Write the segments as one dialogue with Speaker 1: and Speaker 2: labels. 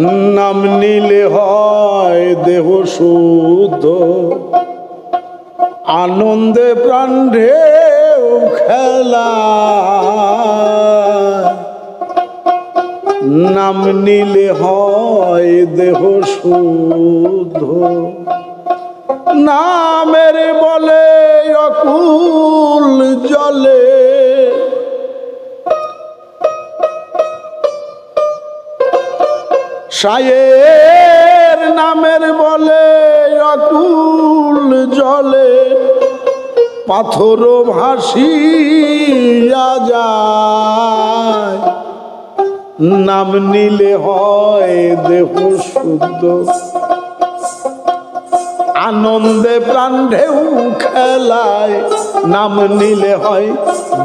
Speaker 1: নাম নিলে হয় দেহ শুদ্ধ। আনন্দে প্রাণ ঢেউ খেলা। নাম নিলে হয় দেহ শুদ্ধ। নামের বলে অকুল জলে সায়ের নামের বলে অকুল জলে পাথর ভাসিয়া যায়। নাম নিলে হয় দেহ শুদ্ধ। আনন্দে প্রাণ ঢেউ খেলায়, নাম নিলে হয়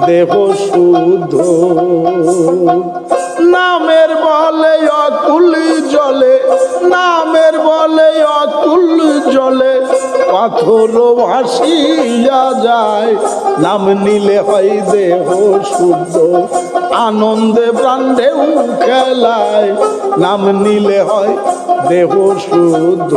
Speaker 1: দেহ শুদ্ধ। নামের বলে অকুল জলে, নামের বলে অকুল জলে পাথর ভাসিয়া যায়, নাম নিলে হয় দেহ শুদ্ধ, আনন্দে প্রাণ খেলায়, নাম নিলে হয় দেহ শুদ্ধ।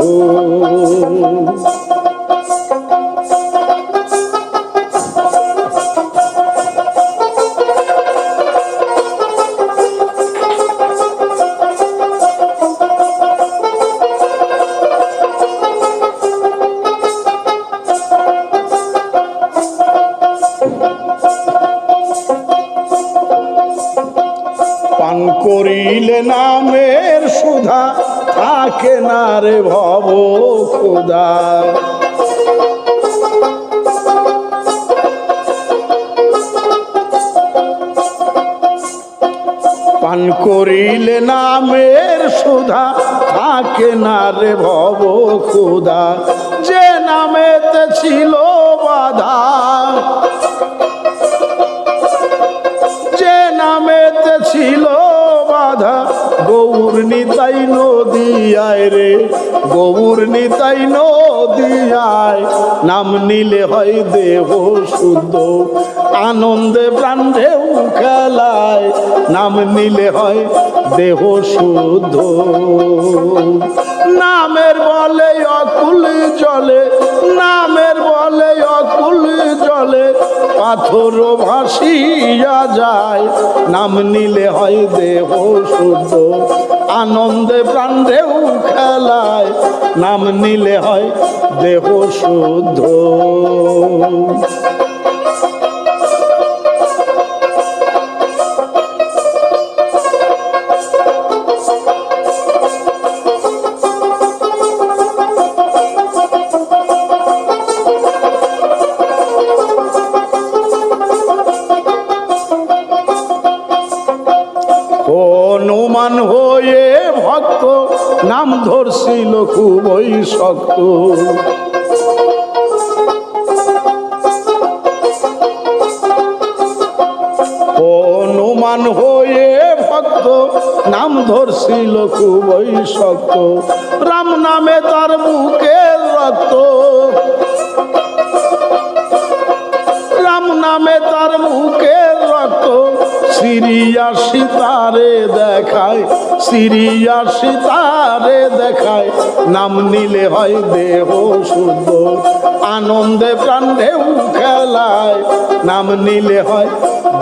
Speaker 1: করিলে নামের সুধা থাকে না রে ভব খুদা। পান করিলে নামের সুধা থাকে না রে ভব খুদা। যে নামেতে ছিল বাধা, যে নামেতে ছিল বাধা। গৌর নিতাই নদিয়ায় রে, গৌর নিতাই নদিয়ায়। নাম নিলে হয় দেহ শুদ্ধ, আনন্দে প্রাণ ঢেউ খেলায়। নাম নিলে হয় দেহ শুদ্ধ। নামের বলে অকুল জলে পাথর ভাসিয়া যায়। নাম নিলে হয় দেহ শুদ্ধ, আনন্দে প্রাণ দেহ খেলায়। নাম নিলে হয় দেহ শুদ্ধ। নাম ধরছিল খুবই শক্ত। হনুমান হয়ে ভক্ত, নাম ধরছিল খুবই শক্ত। রাম নামে তার বুকের রক্ত। রাম নামে তার মুখের রক্ত সিরিয়া সীতারে দেখায়, সিরিয়া সীতারে দেখায়, নাম নিলে হয় দেহ শুদ্ধ আনন্দে প্রাণ খেলায়, নাম নিলে হয়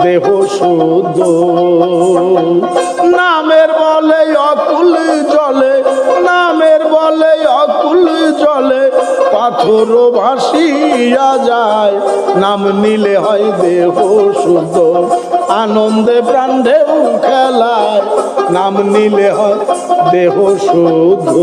Speaker 1: দেহ শুদ্ধ নামের বলে অকুল জলে অকুল জলে পাথর ভাসিয়া যায় নাম নিলে হয় দেহ শুদ্ধ আনন্দে প্রাণ ঢেউ খেলায়। নাম নিলে হয় দেহ শুদ্ধ।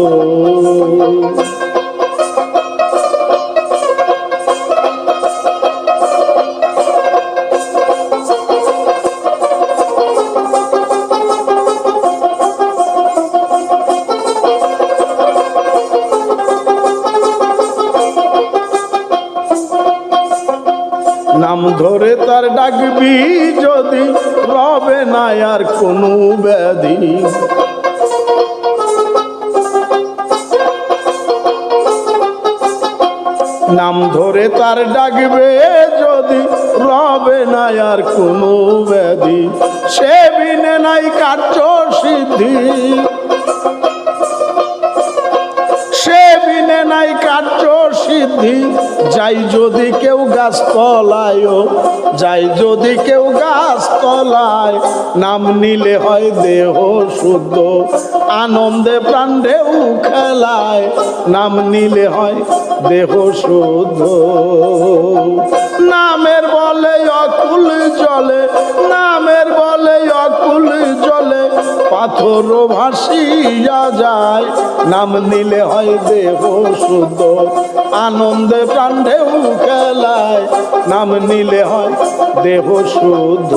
Speaker 1: নাম ধরে তার ডাকবি যদি রবে না আর কোনো ব্যাধি। নাম ধরে তার ডাকবে যদি রবে না আর কোনো ব্যাধি। সে বিনে নাই কার্য সিদ্ধি। বিনে নাই কার্য সিদ্ধি। যাই যদি কেউ গাছ তলায়, যাই যদি কেউ গাছ তলায়, নাম নিলে হয় দেহ শুদ্ধ। আনন্দে প্রাণ ঢেউ খেলায়, নাম নিলে হয় দেহ শুদ্ধ। নামের বলে অকুল জলে, নামের বলে অকুল জলে পাথর ভাসিয়া যায়। নাম নিলে হয় দেহ শুদ্ধ আনন্দে প্রাণ ঢেউ খেলায়। নাম নিলে হয় দেহ শুদ্ধ।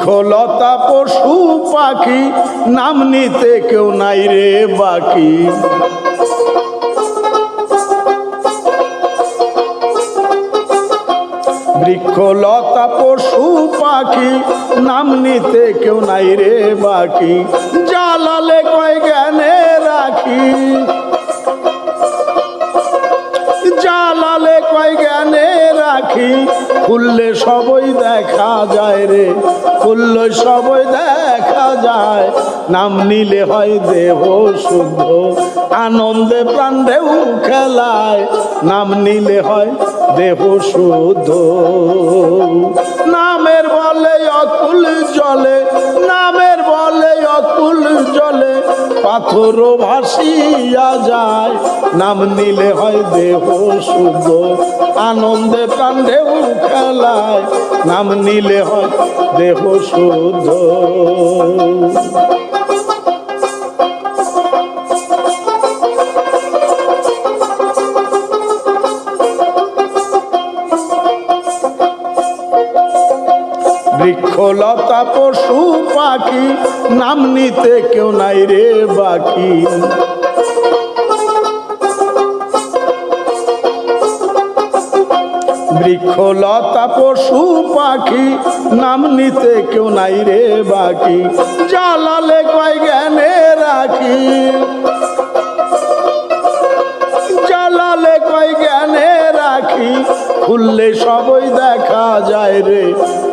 Speaker 1: বৃক্ষলতা পশু পাখি, নাম নিতে কেউ নাই রে বাকি। বৃক্ষলতা পশু পাখি, নাম নিতে কেউ নাই রে বাকি। জালালে কয় জ্ঞানে রাখি। জালালে কয় জ্ঞানে রাখি। খুললে সবই দেখা যায় রে, খুললে সবই দেখা যায়। নাম নিলে হয় দেহ শুদ্ধ, আনন্দে প্রাণ ঢেউ খেলায়। নাম নিলে হয় দেহ শুদ্ধ। নামের বলে অকুল জলে, নামের বলে অকুল জলে, পাথর ভাসিয়া যায়। নাম নিলে হয় দেহ শুদ্ধ, আনন্দে প্রাণ খেলায়। নাম নিলে হয় দেহ শুদ্ধ। বৃক্ষলতা পশু পাখি, নাম নিতে কেউ নাই রে বাকি। বৃক্ষলতা পশু পাখি, নাম নিতে কেউ নাই রে বাকি। জালালে কয় জ্ঞানে রাখি। খুললে সবই দেখা যায় রে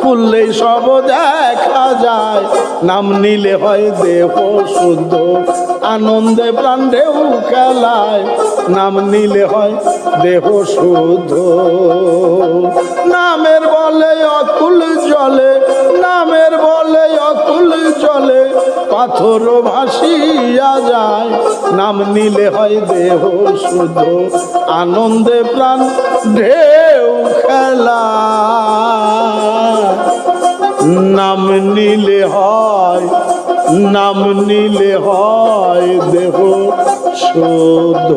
Speaker 1: খুললে সব দেখা যায়। নাম নিলে হয় দেহ শুদ্ধ আনন্দে প্রাণ ঢেউ খেলায়, নাম নিলে হয় দেহ শুদ্ধ। নামের বলে অকুল জলে, নামের বলে অকুল জলে, পাথর ভাসিয়া যায়, নাম নিলে হয় দেহ শুদ্ধ। আনন্দে প্রাণ ঢেউ খেলা নাম নিলে হয় নাম নিলে হয় দেহ শুদ্ধ